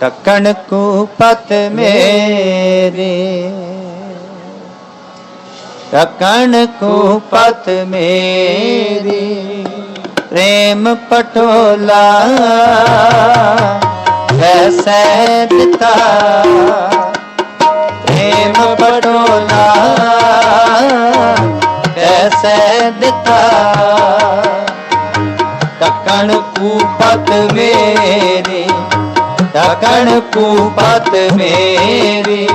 ਟਕਣ ਕੂਪਤ ਮੇਰੇ। ਟਕਣ ਕੂਪਤ ਮੇਰੀ। ਪ੍ਰੇਮ ਪਟੋਲਾ ਐਸੈ ਦਿੱਤਾ। ਪ੍ਰੇਮ ਪਟੋਲਾ ਐਸੈ ਦਿੱਤਾ। ਟਕਣ ਕੂਪਤ ਮੇਰੀ। ਟਕਣ ਕੂਪਤ ਮੇਰੀ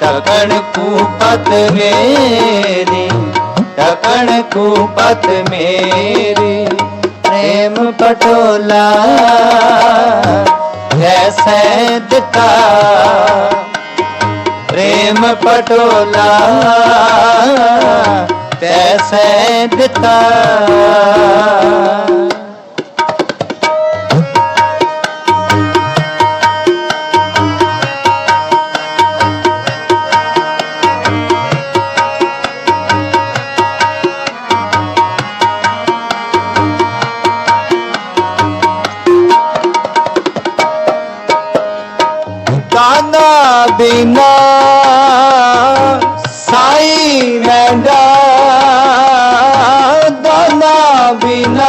ਟਕਣ ਕੂਪਤ ਮੇਰੀ ਟਕਣ ਕੂਪਤ ਮੇਰੀ ਪ੍ਰੇਮ ਪਟੋਲਾ ਐਸੈ ਦਿੱਤਾ ਪ੍ਰੇਮ ਪਟੋਲਾ ਤੈਸੈ ਦਿੱਤਾ ਦਾਨਾ ਸਾਈ ਮੈਂਡਾ ਦੋਨਾ ਬਿਨਾ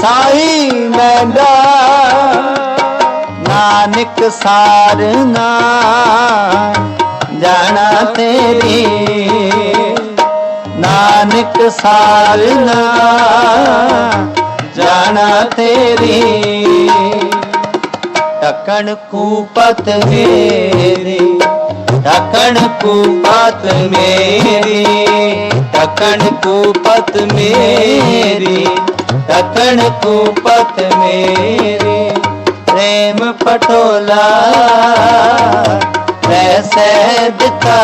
ਸਾਈ ਮੈਂਡਾ ਨਾਨਕ ਸਾਰਨਾ ਜਾਣਾ ਤੇਰੀ ਨਾਨਕ ਸਾਰਨਾ ਜਾਣਾ ਤੇਰੀ ਟਕਣ ਕੂਪਤ ਮੇਰੀ ਟਕਣ ਕੂਪਤ ਮੇਰੀ ਟਕਣ ਕੂਪਤ ਮੇਰੀ ਟਕਣ ਕੂਪਤ ਮੇਰੀ। ਪ੍ਰੇਮ ਪਟੋਲਾ ਐਸੈ ਦਿੱਤਾ।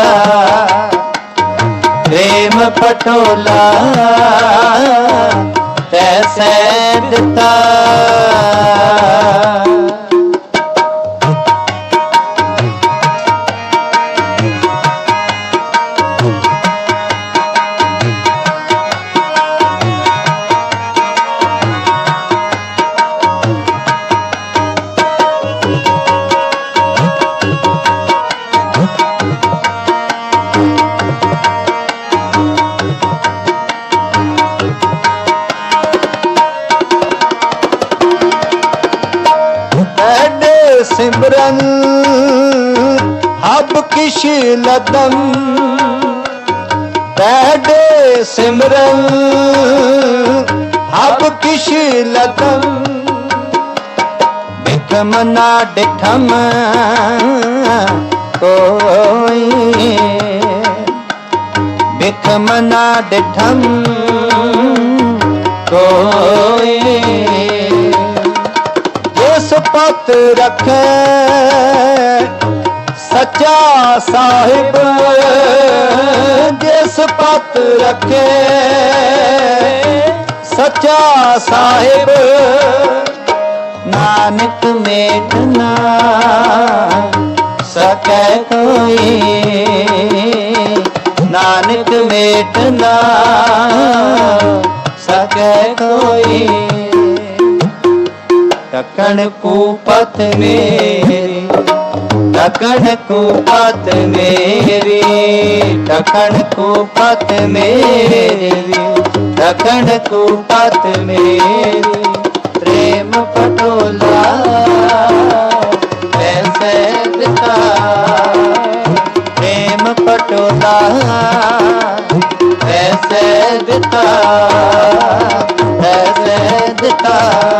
ਪ੍ਰੇਮ ਪਟੋਲਾ ਤੈਸੈ ਦਿੱਤਾ। ਸਿਮਰਨ, ਹਬ ਕਿਛ ਲਦਮ ਐਡੇ ਸਿਮਰਨ, ਹਬ ਕਿਛ ਲਦਮ ਬਿਕਮ ਨਾ ਡਿਠਮ ਕੋਈ। ਬਿਕਮ ਨਾ ਡਿਠਮ ਕੋਈ। ਪਤ ਰਖੈ। ਸੱਚਾ ਸਾਹਿਬ ਜਿਸ ਪਤ ਰਖੈ। ਸੱਚਾ ਸਾਹਿਬ ਨਾਨਕ ਮੇਟ ਨਾ ਸਕੈ ਕੋਈ। ਨਾਨਕ ਮੇਟ ਨਾ ਸਕੈ ਕੋਈ। ਟਕਣ ਕੂਪਤ ਮੇਰੀ ਟਕਣ ਕੂਪਤ ਮੇਰੀ ਟਕਣ ਕੂਪਤ ਮੇਰੀ ਟਕਣ ਕੂਪਤ ਮੇਰੀ, ਪ੍ਰੇਮ ਪਟੋਲਾ ਐਸੈ ਦਿੱਤਾ ਪ੍ਰੇਮ ਪਟੋਲਾ ਐਸੈ ਦਿੱਤਾ ਐਸੈ ਦਿੱਤਾ